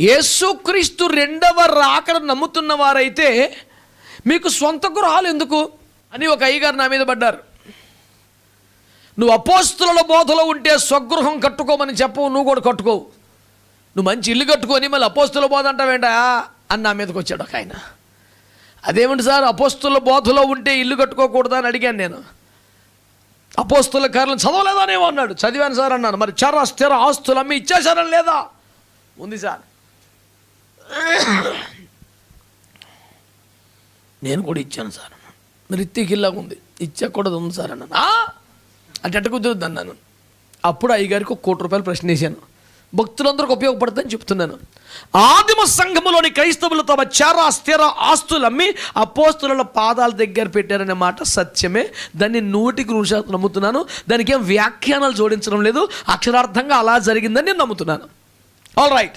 యేసుక్రీస్తు రెండవ రాకడ నమ్ముతున్న వారైతే మీకు సొంత గృహాలు ఎందుకు? అని ఒక అయ్యగారు నా మీద పడ్డారు. నువ్వు అపోస్తుల బోధలో ఉంటే స్వగృహం కట్టుకోమని చెప్పవు నువ్వు కూడా కట్టుకోవు. నువ్వు మంచి ఇల్లు కట్టుకొని మళ్ళీ అపోస్తుల బోధ అంటావేంటా? అని నా మీదకి వచ్చాడు ఒక ఆయన. అదేమిటి సార్ అపోస్తుల బోధలో ఉంటే ఇల్లు కట్టుకోకూడదా అని అడిగాను నేను. అపోస్తుల కార్యాలను చదవలేదానేమో అన్నాడు. చదివాను సార్ అన్నాను. మరి చర స్థిర ఆస్తులు అమ్మి ఇచ్చేశారని లేదా? ఉంది సార్. నేను కూడా ఇచ్చాను సార్. అన్నాను. మరి ఉంది ఇచ్చకూడదు ఉంది. సార్ అన్నాను. "ఆ?" అంటే కుదురుద్ది అన్నాను. అప్పుడు అయ్యగారికి ఒక కోటి రూపాయలు ప్రశ్న వేశాను. భక్తులందరికీ ఉపయోగపడుతుందని చెప్తున్నాను. ఆదిమ సంఘములోని క్రైస్తవులు తమ చార స్థిర ఆస్తులు అమ్మి అపోస్తుల పాదాల దగ్గర పెట్టారనే మాట సత్యమే. దాన్ని నూటికి నూరు శాతం నమ్ముతున్నాను. దానికి ఏం వ్యాఖ్యానాలు జోడించడం లేదు. అక్షరార్థంగా అలా జరిగిందని నేను నమ్ముతున్నాను. ఆల్ రైట్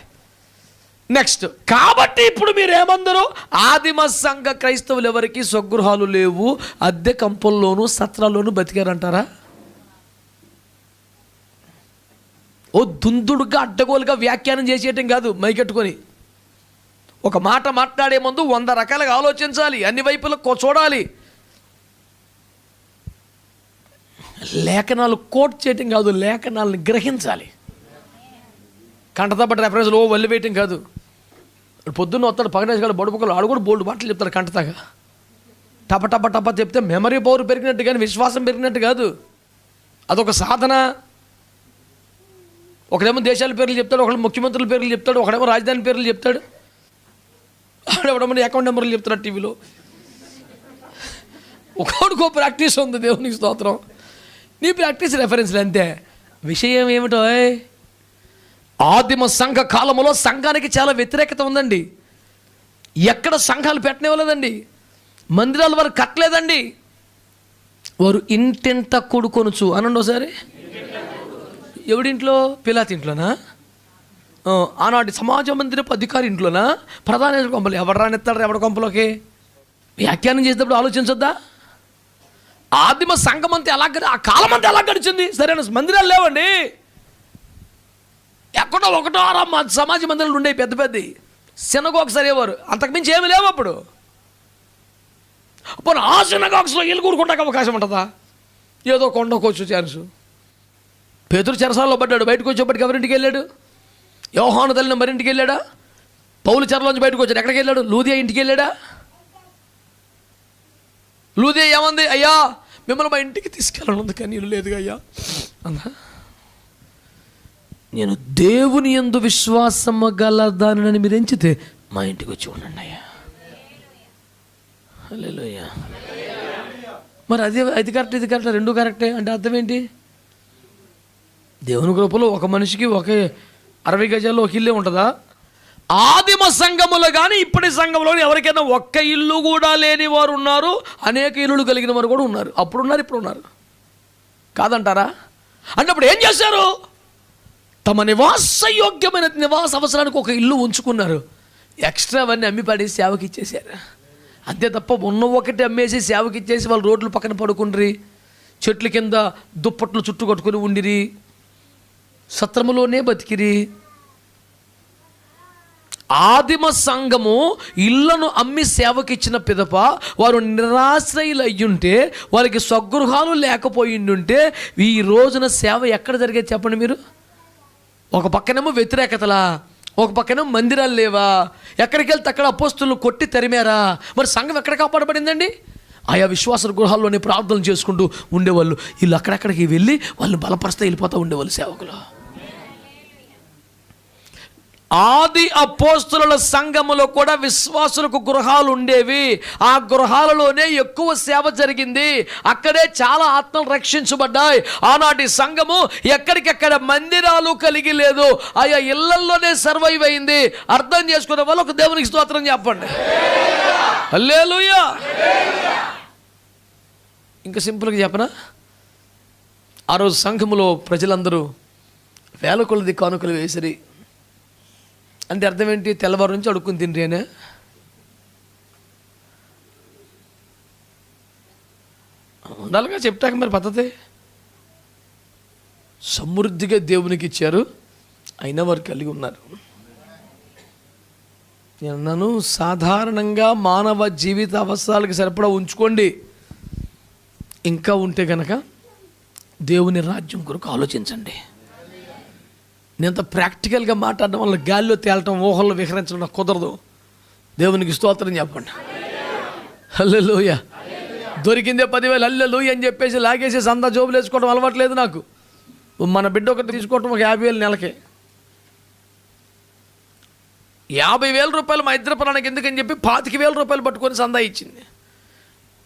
నెక్స్ట్ కాబట్టి ఇప్పుడు మీరు ఏమందరూ ఆదిమ సంఘ క్రైస్తవులు ఎవరికి స్వగృహాలు లేవు అద్దె కంపల్లోనూ సత్రాల్లోనూ బతికారంటారా? ఓ దుందుడుగా అడ్డగోలుగా వ్యాఖ్యానం చేసేయటం కాదు మైకెట్టుకొని ఒక మాట మాట్లాడే ముందు వంద రకాలుగా ఆలోచించాలి అన్ని వైపులకు చూడాలి. లేఖనాలు కోట్ చేయటం కాదు లేఖనాలను గ్రహించాలి. కంటతప్పటి రెఫరెన్స్లు ఓ వల్లి వేయటం కాదు. పొద్దున్న వస్తాడు పగనేసి గారు బడుపుకలు ఆడు కూడా బోల్డ్ మాటలు చెప్తాడు కంటతాగా. టప టప టప చెప్తే మెమరీ పవర్ పెరిగినట్టు కానీ విశ్వాసం పెరిగినట్టు కాదు. అదొక సాధన. ఒకడేమో దేశాల పేర్లు చెప్తాడు ఒకడు ముఖ్యమంత్రుల పేర్లు చెప్తాడు ఒకడేమో రాజధాని పేర్లు చెప్తాడు. ఒకడేమో అకౌంట్ నెంబర్లు చెప్తాడు టీవీలో. ఒకడికో ప్రాక్టీస్ ఉంది దేవునికి స్తోత్రం. నీ ప్రాక్టీస్ రెఫరెన్స్లు అంతే. విషయం ఏమిటో ఆదిమ సంఘ కాలంలో సంఘానికి చాలా వ్యతిరేకత ఉందండి. ఎక్కడ సంఘాలు పెట్టనివ్వలేదండి. మందిరాలు వారు కట్టలేదండి. వారు ఇంటింట కూడుకొనుచు. అనండి ఒకసారి. ఎవడింట్లో? పిలాతి ఇంట్లోనా? ఆనాటి సమాజ మందిరపు అధికారి ఇంట్లోనా? ప్రధాన కొంపలు ఎవడు రానిస్తాడు ఎవడ కొంపలోకి? వ్యాఖ్యానం చేసేటప్పుడు ఆలోచించొద్దా? ఆదిమ సంఘం అంతా ఎలా గడి- ఆ కాలం అంతా ఎలా గడిచింది? సరైన మందిరాలు లేవండి. ఎక్కడో ఒకటో ఆరా మా సమాజ మందిరాలు ఉండేవి పెద్ద పెద్ద ఒకసారి అనేవారు అంతకుమించి ఏమి లేవు అప్పుడు. అప్పుడు ఆ సినగాక్స్లో ఇల్లు కూడుకుంటాక అవకాశం ఉంటుందా? ఏదో కొండకొచ్చు ఛాన్స్. పేతురు చెరసాల్లో పడ్డాడు బయటకు వచ్చేప్పటికి ఎవరింటికి వెళ్ళాడు? యోహాను తల్లిన మరింటికి వెళ్ళాడా? పౌలు చెరలోంచి బయటకు వచ్చాడు ఎక్కడికి వెళ్ళాడు? లూదియా ఇంటికి వెళ్ళాడా? లూదియా ఏమంది? అయ్యా మిమ్మల్ని మా ఇంటికి తీసుకెళ్ళనుంది కానీ ఇల్లు లేదుగా అయ్యా. అన్నా నేను దేవుని ఎందు విశ్వాసము గల దానిని మీరు ఎంచితే మా ఇంటికి వచ్చి ఉండండి అయ్యా. హల్లెలూయా. మరి అదే అది కరెక్ట్ ఇది కరెక్ట్ రెండు కరెక్టే అంటే అర్థం ఏంటి? దేవుని కృపలో ఒక మనిషికి ఒక అరవై గజాల్లో ఒక ఇల్లే ఉంటుందా? ఆదిమ సంఘములో కానీ ఇప్పటి సంఘంలో ఎవరికైనా ఒక్క ఇల్లు కూడా లేని వారు ఉన్నారు అనేక ఇల్లులు కలిగిన వారు కూడా ఉన్నారు. అప్పుడు ఉన్నారు ఇప్పుడు ఉన్నారు. కాదంటారా? అంటే అప్పుడు ఏం చేశారు? తమ నివాస యోగ్యమైన నివాస అవసరానికి ఒక ఇల్లు ఉంచుకున్నారు. ఎక్స్ట్రా అవన్నీ అమ్మి పడేసి సేవకి ఇచ్చేసారు అంతే తప్ప ఉన్న ఒకటి అమ్మేసి సేవకి ఇచ్చేసి వాళ్ళు రోడ్లు పక్కన పడుకుండ్రి. చెట్ల కింద దుప్పట్లు చుట్టు కట్టుకుని ఉండిరి. సత్రములోనే బతికిరి. ఆదిమ సంఘము ఇళ్ళను అమ్మి సేవకిచ్చిన పిదప వారు నిరాశ్రయులు అయ్యుంటే వారికి స్వగృహాలు లేకపోయిండుంటే ఈ రోజున సేవ ఎక్కడ జరిగేది చెప్పండి మీరు? ఒక పక్కనేమో వ్యతిరేకతలా ఒక పక్కనేమో మందిరాలు లేవా ఎక్కడికి వెళ్తే అక్కడ అపోస్తులు కొట్టి తరిమారా మరి సంఘం ఎక్కడ కాపాడబడిందండి? ఆయా విశ్వాస గృహాల్లోనే ప్రార్థనలు చేసుకుంటూ ఉండేవాళ్ళు. వీళ్ళు అక్కడక్కడికి వెళ్ళి వాళ్ళని బలపరిస్తే వెళ్ళిపోతూ ఉండేవాళ్ళు సేవకులు. ఆది అపోస్తుల సంఘములో కూడా విశ్వాసులకు గృహాలు ఉండేవి. ఆ గృహాలలోనే ఎక్కువ సేవ జరిగింది. అక్కడే చాలా ఆత్మలు రక్షించబడ్డాయి. ఆనాటి సంఘము ఎక్కడికెక్కడ మందిరాలు కలిగి లేదు. ఆయా ఇళ్ళల్లోనే సర్వైవ్ అయింది. అర్థం చేసుకునే వాళ్ళు ఒక దేవునికి స్తోత్రం చెప్పండి. హల్లెలూయా. ఇంకా సింపుల్గా చెప్పనా? ఆ రోజు సంఘములో ప్రజలందరూ వేల కొలది కానుకలు వేసిరి. అంటే అర్థం ఏంటి? తెల్లవారు నుంచి అడుక్కుని తిండ్రి ఉండాలిగా చెప్తాక మరి పద్ధతి. సమృద్ధిగా దేవునికి ఇచ్చారు. అయినా వారు కలిగి ఉన్నారు. నేను అన్నాను సాధారణంగా మానవ జీవిత అవసరాలకు సరిపడా ఉంచుకోండి. ఇంకా ఉంటే కనుక దేవుని రాజ్యం కొరకు ఆలోచించండి. నేను ప్రాక్టికల్గా మాట్లాడడం వల్ల గాలిలో తేలటం ఊహల్లో విహరించడం నాకు కుదరదు. దేవునికి స్తోత్రం చెప్పండి. హల్లెలూయ. దొరికిందే పదివేలు హల్లెలూయ అని చెప్పేసి లాగేసేసి అంతా జోబులు వేసుకోవడం అలవాట్లేదు నాకు. మన బిడ్డ ఒకటి తీసుకోవటం ఒక యాభై వేలు నెలకే. యాభై వేల రూపాయలు మా ఇద్దరు ప్రాణానికి ఎందుకని చెప్పి పాతిక వేల రూపాయలు పట్టుకొని సందా ఇచ్చింది.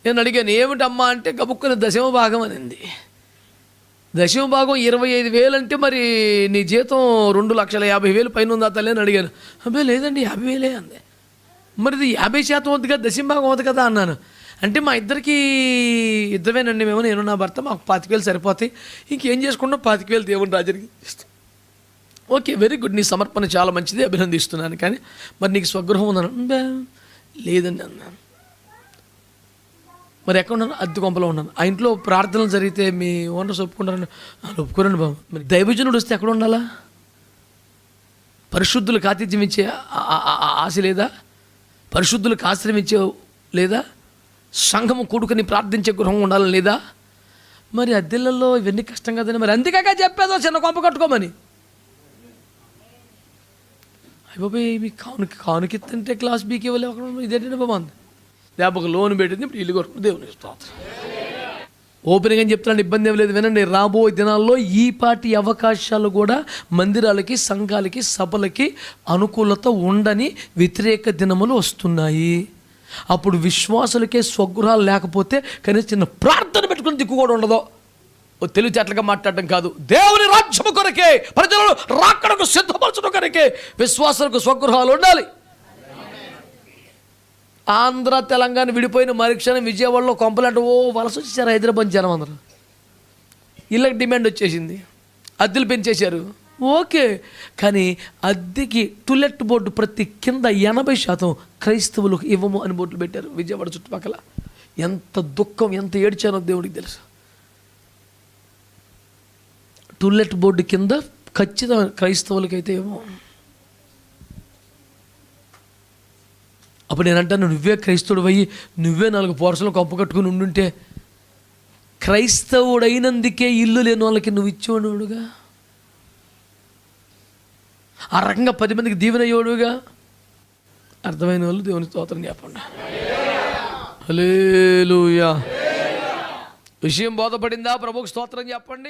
నేను అడిగాను ఏమిటమ్మా? అంటే గబుక్కుని దశమ భాగం అనింది. దశమ భాగం ఇరవై ఐదు వేలు అంటే మరి నీ జీతం రెండు లక్షల యాభై వేలు పైన ఉందా తల్లి అని అడిగాను. అబ్బాయి లేదండి యాభై వేలే అంది. మరి ఇది యాభై శాతం వద్దు కదా దశమ భాగం వద్దు కదా అన్నాను. అంటే మా ఇద్దరికి ఇద్దరేనండి మేము నేను నా భర్త మాకు పాతికేలు సరిపోతాయి. ఇంకేం చేసుకుంటాం పాతికేలు దేవుని రాజునికి ఓకే వెరీ గుడ్ నీ సమర్పణ చాలా మంచిది అభినందిస్తున్నాను. కానీ మరి నీకు స్వగృహం ఉందను లేదండి అన్నాను. మరి ఎక్కడ ఉన్నాను అద్దె కొంపలో ఉన్నాను ఆ ఇంట్లో ప్రార్థనలు జరిగితే మీ ఓనర్స్ ఒప్పుకుంటారని ఒప్పుకోరండి బాబు. మరి దైవజనుడు వస్తే ఎక్కడ ఉండాలా? పరిశుద్ధులకు ఆతిథ్యం ఇచ్చే ఆశ లేదా? పరిశుద్ధులకు ఆశ్రమించే లేదా? సంఘము కూడుకుని ప్రార్థించే గృహం ఉండాలని లేదా? మరి అద్దెలలో ఇవన్నీ కష్టం కదండి. మరి అందుకే చెప్పేదో చిన్న కొంప కట్టుకోమని. అయిపోయి మీ కానుక కానుక క్లాస్ బీకి వెళ్ళి ఒక ఇదేంటంటే బాబు అంది లేకపోతే లోన్ పెట్టింది ఇప్పుడు ఇల్లు కొట్టుకుని దేవుని స్తోత్రం. ఓపెన్గా అని చెప్తున్నాను ఇబ్బంది ఏం లేదు వినండి. రాబోయే దినాల్లో ఈ పాటి అవకాశాలు కూడా మందిరాలకి సంఘాలకి సభలకి అనుకూలత ఉండని వ్యతిరేక దినములు వస్తున్నాయి. అప్పుడు విశ్వాసులకే స్వగృహాలు లేకపోతే కనీసం చిన్న ప్రార్థన పెట్టుకుని దిక్కు కూడా ఉండదు. తెలివితేటలుగా మాట్లాడడం కాదు. దేవుని రాజ్యము కొరకే ప్రజలను రాకడకు సిద్ధపరచడం కొరకే విశ్వాసులకు స్వగృహాలు ఉండాలి. ఆంధ్ర తెలంగాణ విడిపోయిన మరుక్షణం విజయవాడలో కొంపలంటే ఓ వలస వచ్చేసారు హైదరాబాద్ జనం అందరూ. ఇళ్ళకి డిమాండ్ వచ్చేసింది. అద్దెలు పెంచేశారు. ఓకే. కానీ అద్దెకి టులెట్ బోర్డు ప్రతి కింద ఎనభై శాతం క్రైస్తవులకు ఇవ్వము అని బోర్డులు పెట్టారు విజయవాడ చుట్టుపక్కల. ఎంత దుఃఖం ఎంత ఏడ్చానో దేవుడికి తెలుసు. టులెట్ బోర్డు కింద ఖచ్చితంగా క్రైస్తవులకైతే ఏమో అప్పుడు నేను అంటాను నువ్వే క్రైస్తవుడు అయ్యి నువ్వే నాలుగు పోరసలు కప్పు కట్టుకుని ఉండుంటే క్రైస్తవుడైనందుకే ఇల్లు లేని వాళ్ళకి నువ్వు ఇచ్చేవాడుగా ఆ రకంగా పది మందికి దీవెన అయ్యేవాడుగా? అర్థమైన వాళ్ళు దేవుని స్తోత్రం చెప్పండి. హల్లెలూయా. విషయం బోధపడిందా? ప్రభుకు స్తోత్రం చెప్పండి.